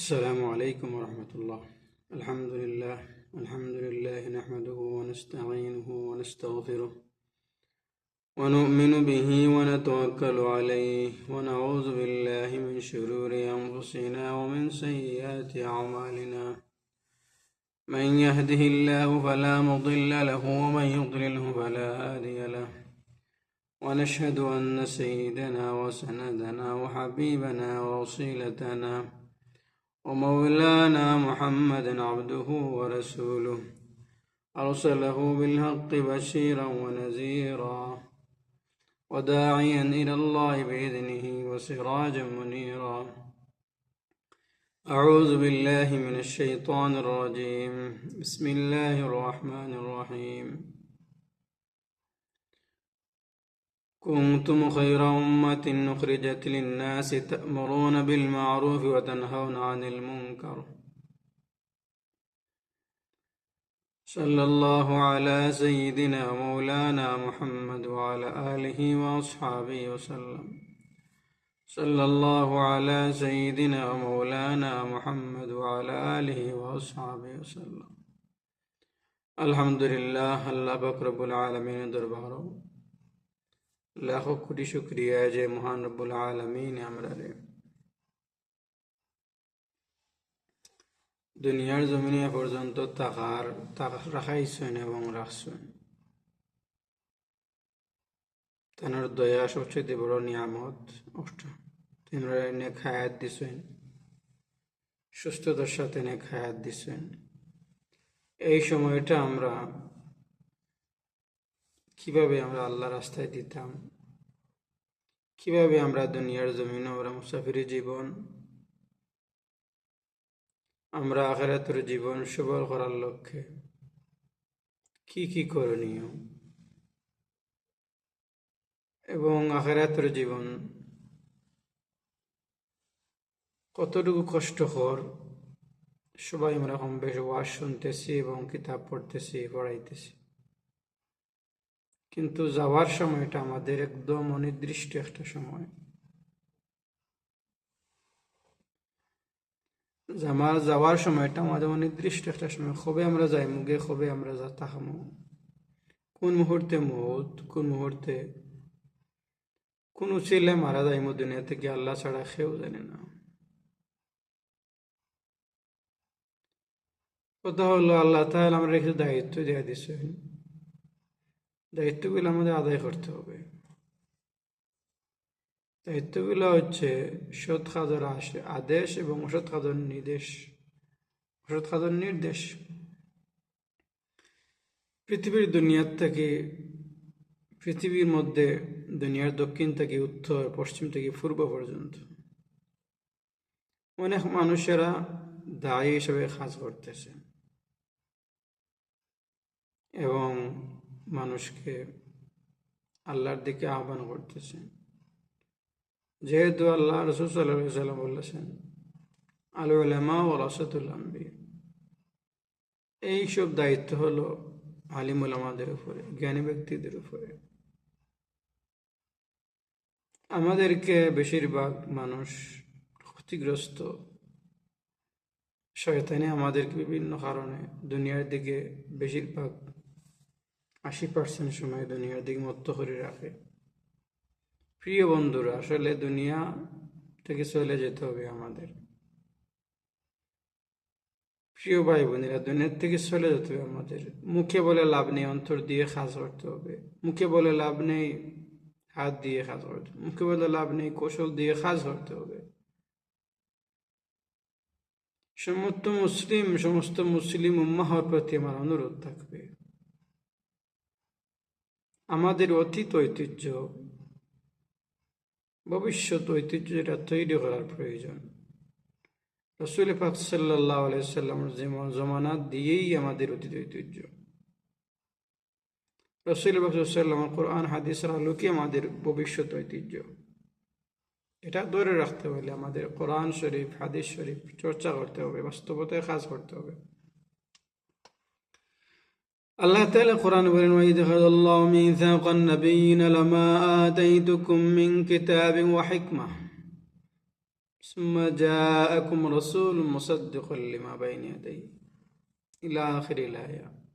السلام عليكم ورحمة الله. الحمد لله الحمد لله نحمده ونستعينه ونستغفره ونؤمن به ونتوكل عليه ونعوذ بالله من شرور أنفسنا ومن سيئات أعمالنا. من يهده الله فلا مضل له ومن يضلله فلا هادي له. ونشهد أن سيدنا وسندنا وحبيبنا ووصيلتنا ومولانا محمدا عبده ورسوله. أرسله بالحق بشيرا ونذيرا. وداعيا إلى الله بإذنه وسراجا منيرا. أعوذ بالله من الشيطان الرجيم. بسم الله الرحمن الرحيم. كنتم خير أمة أخرجت للناس تأمرون بالمعروف وتنهون عن المنكر. صلى الله على سيدنا مولانا محمد وعلى آله وأصحابه وسلم. صلى الله على سيدنا مولانا محمد وعلى آله وأصحابه وسلم. الحمد لله الله بكرب العالمين دربارو লাখো কোটি শুক্রিয়া, যে মহান রব্বুল আলমিন আমরা দুনিয়ার জমিনে পর্যন্ত তাকার রাখাইছেন এবং রাখছেন। তেনার দয়া সবচেয়ে বড় নিয়ামত, অষ্ট। তিনরা এনে খায়াত দিছেন। সুস্থতার সাথে এনে খায়াত দিছেন। এই সময়টা আমরা কীভাবে আমরা আল্লাহ রাস্তায় দিতাম? কীভাবে আমরা দুনিয়ার জমিন আমরা মুসাফিরি জীবন, আমরা আখেরাতের জীবন সবল করার লক্ষ্যে কি কি করণীয়? এবং আখেরাতের জীবন কতটুকু কষ্টকর, সবাই আমরা কম বেশ ওয়াজ শুনতেছি এবং কিতাব পড়তেছি, পড়াইতেছি। কিন্তু যাওয়ার সময়টা আমাদের একদম অনির্দিষ্ট একটা সময়। আমার যাওয়ার সময়টা আমাদের অনির্দিষ্ট একটা সময়। কবে আমরা যাই মুগে কবে আমরা যা তাহামো? কোন মুহূর্তে মত, কোন মুহূর্তে কোন ছেলে মারা যায় দুনিয়া থেকে, আল্লাহ ছাড়া কেউ জানে না। কথা হলো, আল্লাহ তাহলে আমরা একটু দায়িত্ব দেওয়া দিচ্ছে দায়িত্বগুলো আমাদের আদায় করতে হবে। দায়িত্বগুলো হচ্ছে সৎ কাজের আদেশ এবং অসৎ কাজের নির্দেশ। অসৎ কাজের নির্দেশ। পৃথিবীর দুনিয়ার থেকে, পৃথিবীর মধ্যে দুনিয়ার দক্ষিণ থেকে, উত্তর, পশ্চিম থেকে, পূর্ব পর্যন্ত অনেক মানুষেরা দায়ী হিসেবে কাজ করতেছে। এবং মানুষকে আল্লাহর দিকে আহ্বান করতেছে যেহেতু আল্লাহ রসুল বলেছেন আলু ও রসতুল এইসব দায়িত্ব হলো আলিমুল আমাদের উপরে, জ্ঞানী ব্যক্তিদের উপরে। আমাদেরকে বেশিরভাগ মানুষ ক্ষতিগ্রস্ত। শয়তানে আমাদেরকে বিভিন্ন কারণে দুনিয়ার দিকে বেশিরভাগ আশি পার্সেন্ট সময় দুনিয়ার দিকে মত্ত করে রাখে। প্রিয় বন্ধুরা, আসলে দুনিয়া থেকে চলে যেতে হবে আমাদের। প্রিয় ভাই বোনেরা দুনিয়ার থেকে চলে যেতে হবে আমাদের। মুখে বলে লাভ নেই, অন্তর দিয়ে কাজ করতে হবে। মুখে বলে লাভ নেই, হাত দিয়ে কাজ করতে মুখে বলে লাভ নেই, কৌশল দিয়ে কাজ করতে হবে। সমস্ত মুসলিম সমস্ত মুসলিম উম্মাহর প্রতি আমার অনুরোধ থাকবে। আমাদের অতীত ঐতিহ্য, ভবিষ্যৎ ঐতিহ্য যেটা তৈরি করার প্রয়োজন। রসুল পাক সাল্লাহ আলাইসাল্লামের জমানা দিয়েই আমাদের অতীত ঐতিহ্য। রসুল পাকসাল্লাম কোরআন, হাদিসের আলোকে আমাদের ভবিষ্যৎ ঐতিহ্য। এটা ধরে রাখতে হলে আমাদের কোরআন শরীফ, হাদিস শরীফ চর্চা করতে হবে, বাস্তবতায় কাজ করতে হবে। الله تعالى القرآن بلن وإذ أخذ الله ميثاق النبيين لما آتيتكم من كتاب وحكمة ثم جاءكم رسول مصدق لما بين يديه إلى آخر الآية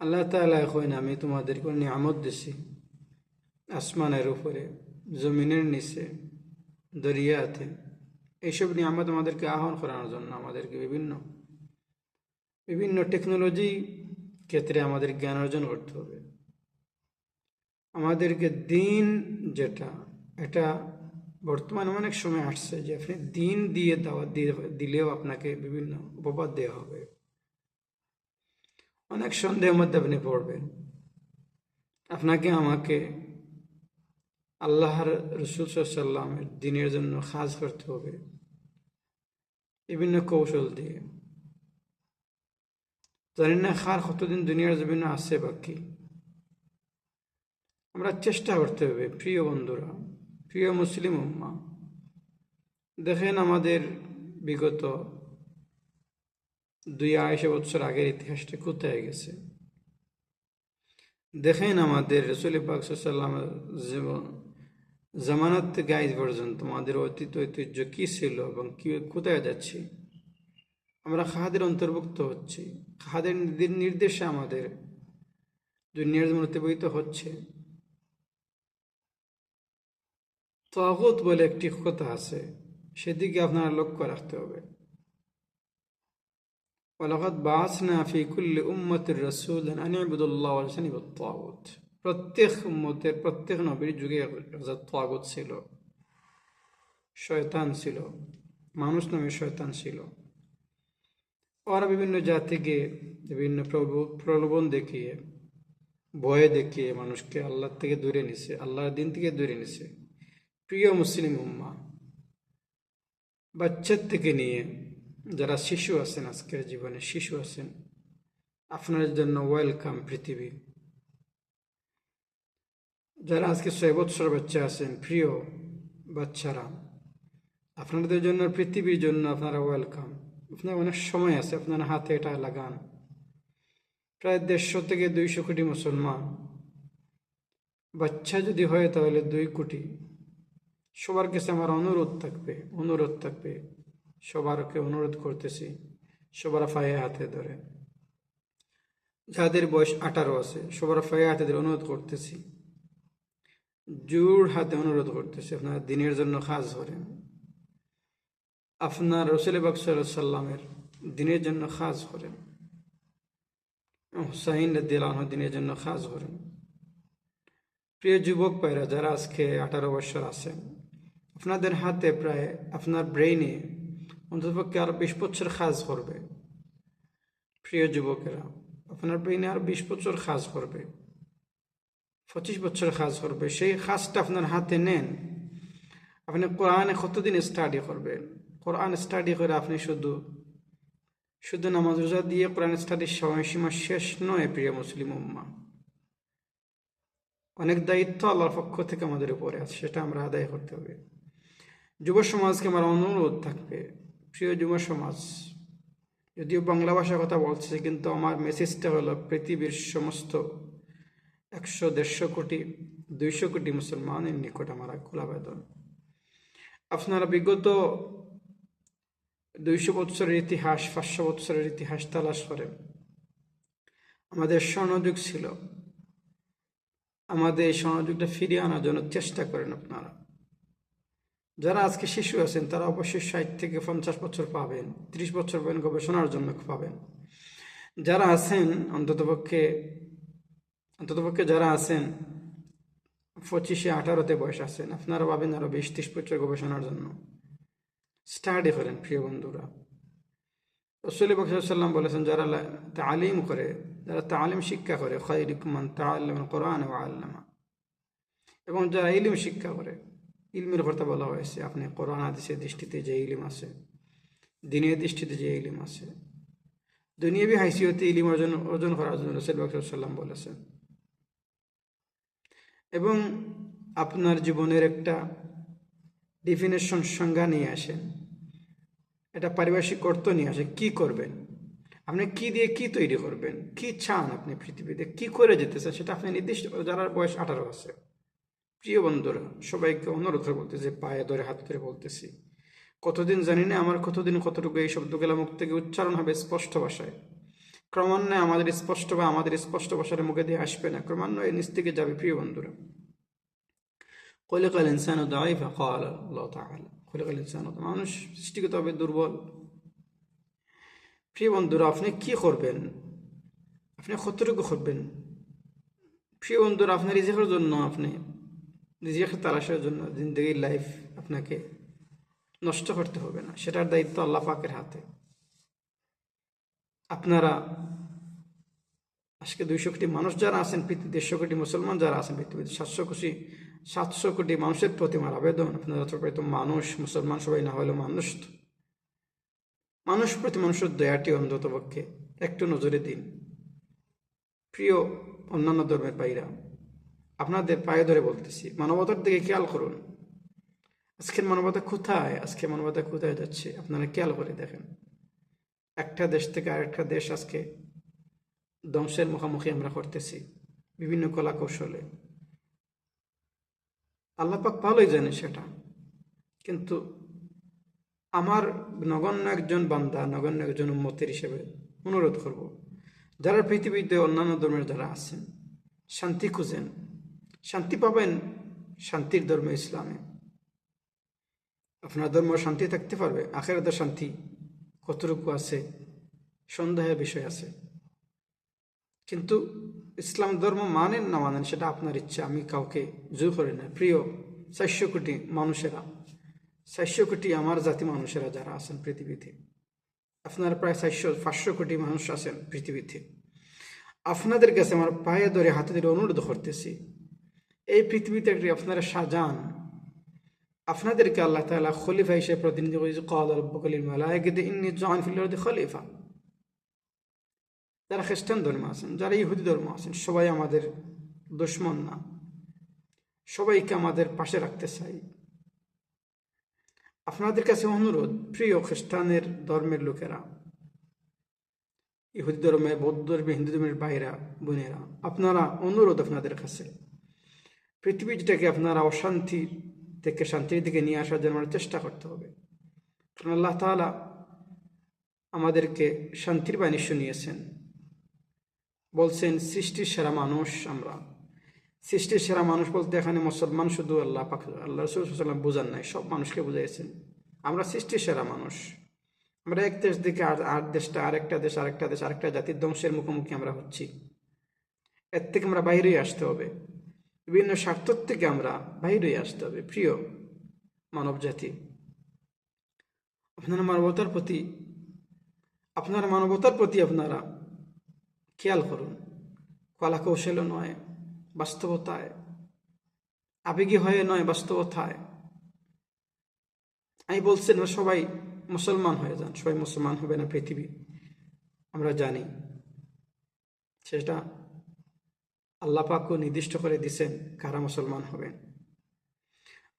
আল্লাহ তাআলা এখন আমি তোমাদেরকে নিয়ামত দিছি আসমানের উপরে জমিনের নিচে দরিয়াতে এইসব নিয়ামত আমাদেরকে আহ্বান করানোর জন্য আমাদেরকে বিভিন্ন বিভিন্ন টেকনোলজি ক্ষেত্রে আমাদের জ্ঞান অর্জন করতে হবে। আমাদেরকে দিন যেটা, এটা বর্তমানে অনেক সময় আসছে যে আপনি দিন দিয়ে দাওয়াত দিলেও আপনাকে বিভিন্ন উপবাদ দেওয়া হবে। অনেক সন্দেহের মধ্যে আপনি পড়বেন। আপনাকে আমাকে আল্লাহর রসুল সাল্লামের দিনের জন্য খাস করতে হবে। বিভিন্ন কৌশল দিয়ে। জানি না খার কতদিন দুনিয়ার জমিন আছে বাকি। আমরা চেষ্টা করতে হবে, প্রিয় বন্ধুরা, প্রিয় মুসলিম উম্মা। দেখেন আমাদের বিগত দুই আড়াইশো বছর আগের ইতিহাসটা কোথায় গেছে। দেখেন আমাদের রসুল পাকসাল্লামের জীবন, জামানাত থেকে আজ পর্যন্ত আমাদের অতীত ঐতিহ্য কী ছিল এবং কি, কোথায় যাচ্ছি। আমরা খাহাদের অন্তর্ভুক্ত হচ্ছি খাহাদের নির্দেশে আমাদের দুনিয়ার জীবন অতিবাহিত হচ্ছে তগত বলে একটি কথা আছে সেদিকে আপনারা লক্ষ্য রাখতে হবে ولقد بعثنا في كل أمة رسولا أن يعبدوا الله واجتنبوا الطاغوت প্রত্যেক উম্মতের প্রত্যেক নবীর যুগে তাগুত ছিল শয়তান ছিল মানুষ নামে শয়তান ছিল ওরা বিভিন্ন জাতিকে, বিভিন্ন প্রলোভন দেখিয়ে, ভয়ে দেখিয়ে মানুষকে আল্লাহ থেকে দূরে নিছে, আল্লাহর দিন থেকে দূরে নিছে। প্রিয় মুসলিম উম্মা, বাচ্চার থেকে নিয়ে যারা শিশু আছেন, আজকের জীবনে শিশু আছেন, আপনার জন্য ওয়েলকাম পৃথিবী। যারা আজকে ছয় বৎসর বাচ্চা আছেন, প্রিয় বাচ্চারা, আপনাদের জন্য, পৃথিবীর জন্য আপনারা ওয়েলকাম আপনার অনেক সময় আছে, আপনার হাতে এটা লাগান। প্রায় দেড়শো থেকে দুইশো কোটি মুসলমান। বাচ্চা যদি হয় তাহলে দুই কোটি। সবার কাছে আমার অনুরোধ থাকবে অনুরোধ থাকবে। সবারকে অনুরোধ করতেছি, সবার ফায়ে হাতে ধরে। যাদের বয়স আঠারো আছে, সবার ফায়ে হাতে ধরে অনুরোধ করতেছি। জোর হাতে অনুরোধ করতেছি, আপনার দিনের জন্য খাস করেন আপনার রসুল বাকসাল্লামের দিনের জন্য খাস করেন। হুসাইন দিলাহ দিনের জন্য খাস করেন। প্রিয় যুবক পায়রা যারা আজকে আঠারো বছর আছেন, আপনাদের হাতে প্রায় আপনার ব্রেইনে অন্ততপক্ষে আরও বিশ বছর খাজ করবে। প্রিয় যুবকেরা, আপনার ব্রেইনে আরও বিশ বছর খাজ করবে, পঁচিশ বছর খাজ করবে। সেই খাজটা আপনার হাতে নেন। আপনি কোরআনে কতদিন স্টাডি করবেন? কোরআন স্টাডি করে আপনি শুধু শুধু নামাজ রোজা দিয়ে কোরআন স্টাডির সময়সীমা শেষ নয়, প্রিয় মুসলিম উম্মা। অনেক দায়িত্ব আল্লাহর পক্ষ থেকে আমাদের উপরে আছে, সেটা আমরা আদায় করতে হবে। যুব সমাজকে আমার অনুরোধ থাকবে, প্রিয় যুব সমাজ, যদিও বাংলা ভাষার কথা বলছে, কিন্তু আমার মেসেজটা হলো পৃথিবীর সমস্ত একশো দেড়শো কোটি, দুইশো কোটি মুসলমানের নিকট আমার খোলা বেদন। আপনারা বিগত দুইশো বৎসরের ইতিহাস, পাঁচশো বৎসরের ইতিহাস তালাশ করেন আমাদের স্বর্ণযুগ ছিল। আমাদের এই স্বর্ণযুগটা ফিরিয়ে আনার জন্য চেষ্টা করেন আপনারা। যারা আজকে শিশু আছেন, তারা অবশ্যই ষাট থেকে পঞ্চাশ বছর পাবেন, ত্রিশ বছর পাবেন, গবেষণার জন্য পাবেন। যারা আছেন, অন্ততপক্ষে অন্ততপক্ষে যারা আছেন, পঁচিশে আঠারোতে বয়স আছেন, আপনারা পাবেন আরও বিশ ত্রিশ বছর গবেষণার জন্য। স্টাডি করেন, প্রিয় বন্ধুরা। রসুলি বকসাল্লাম বলেছেন, যারা তালিম করে, যারা তালিম শিক্ষা করে খৈরিকমান তাল্লাম কোরআন ও আল্লামা। এবং যারা ইলিম শিক্ষা করে, ইলমের কথা বলা হয়েছে, আপনি কোরআন আদিসের দৃষ্টিতে যে ইলিম আছে, দিনের দৃষ্টিতে যে ইলিম আছে, দুনিয়াবি হাইসিয়তে ইলিম অর্জন অর্জন করার জন্য রসুল বকসাল্লাম বলেছেন। এবং আপনার জীবনের একটা ডিফিনেশন সংজ্ঞা নিয়ে আসেন। এটা পারিপার্শ্বিক অর্থ নিয়ে আসে, কি করবেন? আপনি কি দিয়ে কি তৈরি করবেন? কি চান আপনি পৃথিবীতে? কি করে যেতে চান? সেটা আপনি নির্দিষ্ট যারা বয়স আঠারো আছে। প্রিয় বন্ধুরা, সবাইকে অনুরোধ করে বলতেছি, পায়ে ধরে হাত ধরে বলতেছি, কতদিন জানি না আমার কতদিন কতটুকু এই শব্দগুলো মুখ থেকে উচ্চারণ হবে স্পষ্ট ভাষায়। ক্রমান্বয়ে আমাদের স্পষ্ট বা আমাদের স্পষ্ট ভাষার মুখে দিয়ে আসবে না। ক্রমান্বয়ে নিচ থেকে যাবে। প্রিয় বন্ধুরা খলিক আল ইনসান দাইফা খলিক আল ইনসান মানুষ সৃষ্টিগতভাবে দুর্বল। প্রিয় বন্ধুরা, আপনি কি করবেন? আপনি কতটুকু করবেন? প্রিয় বন্ধুরা আপনার রিজিকের জন্য আপনি রিজিকের তালাশের জন্য জিন্দগির লাইফ আপনাকে নষ্ট করতে হবে না। সেটার দায়িত্ব আল্লাহ পাকের হাতে। আপনারা আজকে দুইশো কোটি মানুষ যারা আছেন পৃথিবী দেড়শো কোটি মুসলমান যারা আছেন, পৃথিবীতে সাতশো কোটি সাতশো কোটি মানুষের প্রতি আমার আবেদন। আপনারা তো মানুষ, মুসলমান, সবাই না হলেও মানুষ মানুষ প্রতি মানুষের দয়াটি অন্তত পক্ষে একটু নজরে দিন। প্রিয় অন্যান্য ধর্মের পাইরা আপনাদের পায়ে ধরে বলতেছি, মানবতার দিকে খেয়াল করুন। আজকের মানবতা কোথায়? আজকে মানবতা কোথায় যাচ্ছে? আপনারা খেয়াল করে দেখেন। একটা দেশ থেকে আরেকটা দেশ আজকে ধ্বংসের মুখোমুখি আমরা করতেছি। বিভিন্ন কলা কৌশলে আল্লাপাক ভালোই জানে সেটা। কিন্তু আমার নগণ্য একজন বান্দা, নগণ্য একজন উন্মতের হিসেবে অনুরোধ করব, যারা পৃথিবীতে অন্যান্য ধর্মের যারা আছেন, শান্তি খুঁজেন। শান্তি পাবেন শান্তির ধর্ম ইসলামে। আপনার ধর্ম শান্তি থাকতে পারবে, আখেরাতে শান্তি কতটুকু আছে, সন্দেহের বিষয় আছে। কিন্তু ইসলাম ধর্ম মানেন না মানেন সেটা আপনার ইচ্ছা, আমি কাউকে জোর করি না। প্রিয় চারশো কোটি মানুষেরা, চারশো কোটি আমার জাতি মানুষেরা যারা আছেন পৃথিবীতে, আপনার প্রায় চারশো, পাঁচশো কোটি মানুষ আছেন পৃথিবীতে। আপনাদের কাছে আমার পায়ে ধরে হাতে ধরে অনুরোধ করতেছি, এই পৃথিবীতে একটি আপনারা সাজান। আপনাদেরকে আল্লাহ তালা খলিফা হিসেবে প্রতিনিধি করেছে কল রব্বকলিল মালায়কে ইন্নি খলিফা। যারা খ্রিস্টান ধর্ম আছেন, যারা ইহুদি ধর্ম আছেন, সবাই আমাদের দুশ্মন না। সবাইকে আমাদের পাশে রাখতে চাই। আপনাদের কাছে অনুরোধ, প্রিয় খ্রিস্টানের ধর্মের লোকেরা, ইহুদি ধর্মে, বৌদ্ধ ধর্মে, হিন্দু ধর্মের বাইরা, বোনেরা, আপনারা অনুরোধ আপনাদের কাছে। পৃথিবী যেটাকে আপনারা অশান্তি থেকে, শান্তির দিকে নিয়ে আসার জন্য আমরা চেষ্টা করতে হবে। কারণ আল্লাহ তালা আমাদেরকে শান্তির বাণী শুনিয়েছেন। বলছেন, সৃষ্টির সেরা মানুষ আমরা। সৃষ্টির সেরা মানুষ বলতে এখানে মুসলমান শুধু আল্লাহ পাক, আল্লাহ রসুলাম বোঝান নাই, সব মানুষকে বুঝাইছেন। আমরা সৃষ্টির সেরা মানুষ। আমরা এক দেশ থেকে আর আর দেশটা, আরেকটা দেশ আরেকটা দেশ, আরেকটা জাতির ধ্বংসের মুখোমুখি আমরা হচ্ছি। এর থেকে আমরা বাইরেই আসতে হবে। বিভিন্ন স্বার্থ থেকে আমরা বাইরেই আসতে হবে, প্রিয় মানব জাতি। আপনারা মানবতার প্রতি, আপনার মানবতার প্রতি আপনারা খেয়াল করুন কলা কৌশল নয়, বাস্তবতায়, আবেগী হয়ে নয়, বাস্তবতায়। আমি বলছেন সবাই মুসলমান হয়ে যান, সবাই মুসলমান হবে না পৃথিবী। আমরা জানি, সেটা আল্লাপাকও নির্দিষ্ট করে দিছেন কারা মুসলমান হবেন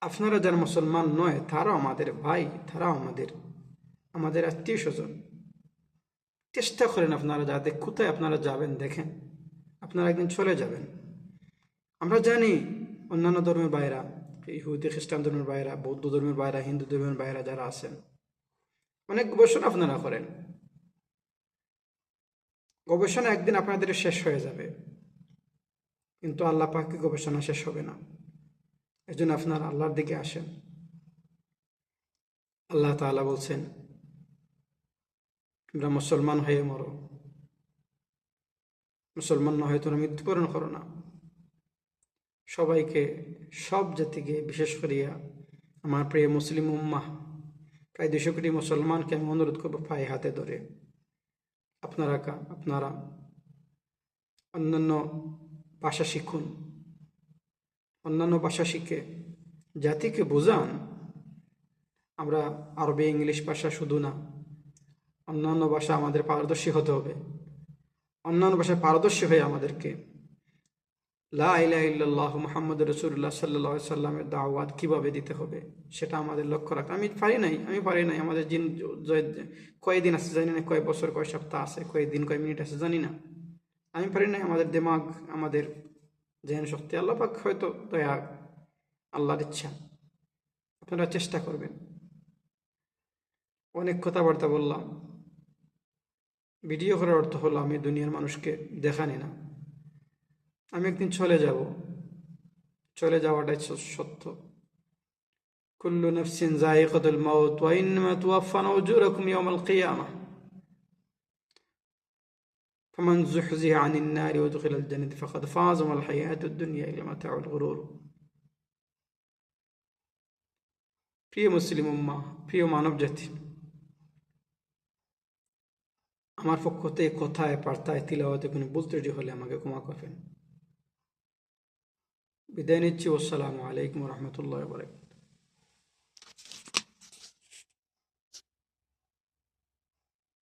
আপনারা যারা মুসলমান নয়, তারাও আমাদের ভাই, তারাও আমাদের আমাদের আত্মীয় স্বজন। চেষ্টা করেন আপনারা যাতে কোথায় আপনারা যাবেন, দেখেন। আপনারা একদিন চলে যাবেন। আমরা জানি অন্যান্য ধর্মের বাইরা, ইহুদি, খ্রিস্টান ধর্মের বাইরা, বৌদ্ধ ধর্মের বাইরা, হিন্দু ধর্মের বাইরা যারা আছেন, অনেক গবেষণা আপনারা করেন। গবেষণা একদিন আপনাদের শেষ হয়ে যাবে। কিন্তু আল্লাহ পাকে গবেষণা শেষ হবে না। এজন্য আপনার আল্লাহর দিকে আসেন। আল্লাহ তাআলা বলছেন তোমরা মুসলমান হয়ে মরো। মুসলমান না হয়ে তোমরা মৃত্যুবরণ করো না। সবাইকে, সব জাতিকে বিশেষ করিয়া আমার প্রিয় মুসলিম উম্মাহ, প্রায় দুশো কোটি মুসলমানকে আমি অনুরোধ করব পায়ে হাতে ধরে। আপনারা কা, আপনারা অন্যান্য ভাষা শিখুন। অন্যান্য ভাষা শিখে জাতিকে বোঝান। আমরা আরবি, ইংলিশ ভাষা শুধু না অন্যান্য ভাষা আমাদের পারদর্শী হতে হবে। অন্যান্য ভাষায় পারদর্শী হয়ে আমাদেরকে লা মোহাম্মদ রসুল্লাহ সাল্লাহ সাল্লামের দাওয়াত কীভাবে দিতে হবে, সেটা আমাদের লক্ষ্য রাখতে আমি পারি নাই, আমি পারি নাই, আমাদের জিন কয়েকদিন আছে জানি না কয়েক বছর কয়েক সপ্তাহ আছে কয়েকদিন কয়েক মিনিট আছে জানি না। আমি পারি নাই, আমাদের দিমাগ, আমাদের জেন শক্তি আল্লাপাক হয়তো দয়া, আল্লাহর ইচ্ছা, আপনারা চেষ্টা করবেন। অনেক কথাবার্তা বললাম। ভিডিও করার অর্থ হলো আমি দুনিয়ার মানুষকে দেখানি না আমি একদিন চলে যাব চলে যাওয়াটাই স- সত্য কুল্লু নফসিন জায়কাতুল মাউত ওয়া ইন্নামা তুওয়াফানা উজুরাকুম ইয়াওমাল কিয়ামাহ فمن زحزح عن النار وادخل الجنة فقد فاز وما الحياة الدنيا إلا متاع الغرور প্রিয় মুসলিম উম্মা প্রিয় মানব জাতি আমার পক্ষ থেকে কথায় পার্থায় তিলাওয়াতে কোনো ভুল হলে আমাকে ক্ষমা করবেন। বিদায় নিচ্ছি আসসালামু আলাইকুম রহমতুল্লাহ বরকাত